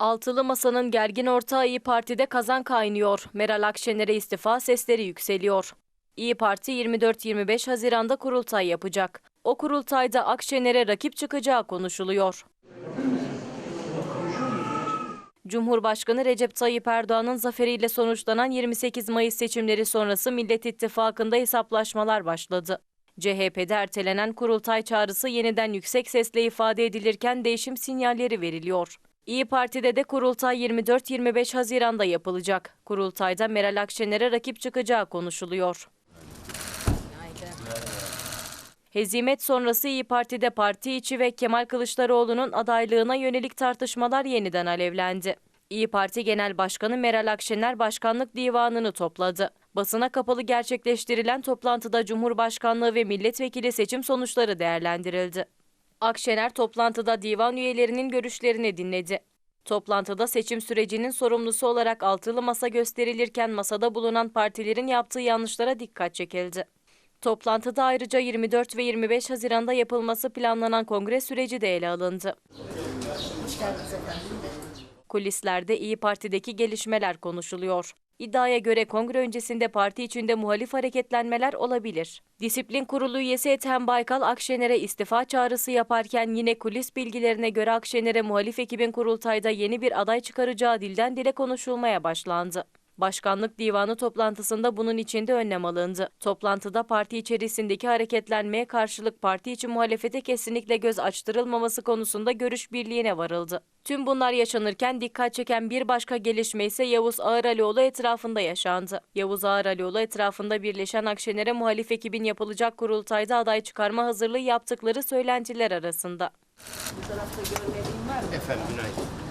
Altılı Masa'nın gergin ortağı İyi Parti'de kazan kaynıyor. Meral Akşener'e istifa sesleri yükseliyor. İyi Parti 24-25 Haziran'da kurultay yapacak. O kurultayda Akşener'e rakip çıkacağı konuşuluyor. Cumhurbaşkanı Recep Tayyip Erdoğan'ın zaferiyle sonuçlanan 28 Mayıs seçimleri sonrası Millet İttifakı'nda hesaplaşmalar başladı. CHP'de ertelenen kurultay çağrısı yeniden yüksek sesle ifade edilirken değişim sinyalleri veriliyor. İyi Parti'de de kurultay 24-25 Haziran'da yapılacak. Kurultayda Meral Akşener'e rakip çıkacağı konuşuluyor. Hezimet sonrası İyi Parti'de parti içi ve Kemal Kılıçdaroğlu'nun adaylığına yönelik tartışmalar yeniden alevlendi. İyi Parti Genel Başkanı Meral Akşener başkanlık divanını topladı. Basına kapalı gerçekleştirilen toplantıda Cumhurbaşkanlığı ve milletvekili seçim sonuçları değerlendirildi. Akşener toplantıda divan üyelerinin görüşlerini dinledi. Toplantıda seçim sürecinin sorumlusu olarak altılı masa gösterilirken masada bulunan partilerin yaptığı yanlışlara dikkat çekildi. Toplantıda ayrıca 24 ve 25 Haziran'da yapılması planlanan kongre süreci de ele alındı. Kulislerde İyi Parti'deki gelişmeler konuşuluyor. İddiaya göre kongre öncesinde parti içinde muhalif hareketlenmeler olabilir. Disiplin Kurulu üyesi Ethem Baykal Akşener'e istifa çağrısı yaparken yine kulis bilgilerine göre Akşener'e muhalif ekibin kurultayda yeni bir aday çıkaracağı dilden dile konuşulmaya başlandı. Başkanlık Divanı toplantısında bunun için de önlem alındı. Toplantıda parti içerisindeki hareketlenmeye karşılık parti içi muhalefete kesinlikle göz açtırılmaması konusunda görüş birliğine varıldı. Tüm bunlar yaşanırken dikkat çeken bir başka gelişme ise Yavuz Ağıralioğlu etrafında yaşandı. Yavuz Ağıralioğlu etrafında birleşen Akşener'e muhalif ekibin yapılacak kurultayda aday çıkarma hazırlığı yaptıkları söylentiler arasında. Efendim günaydın.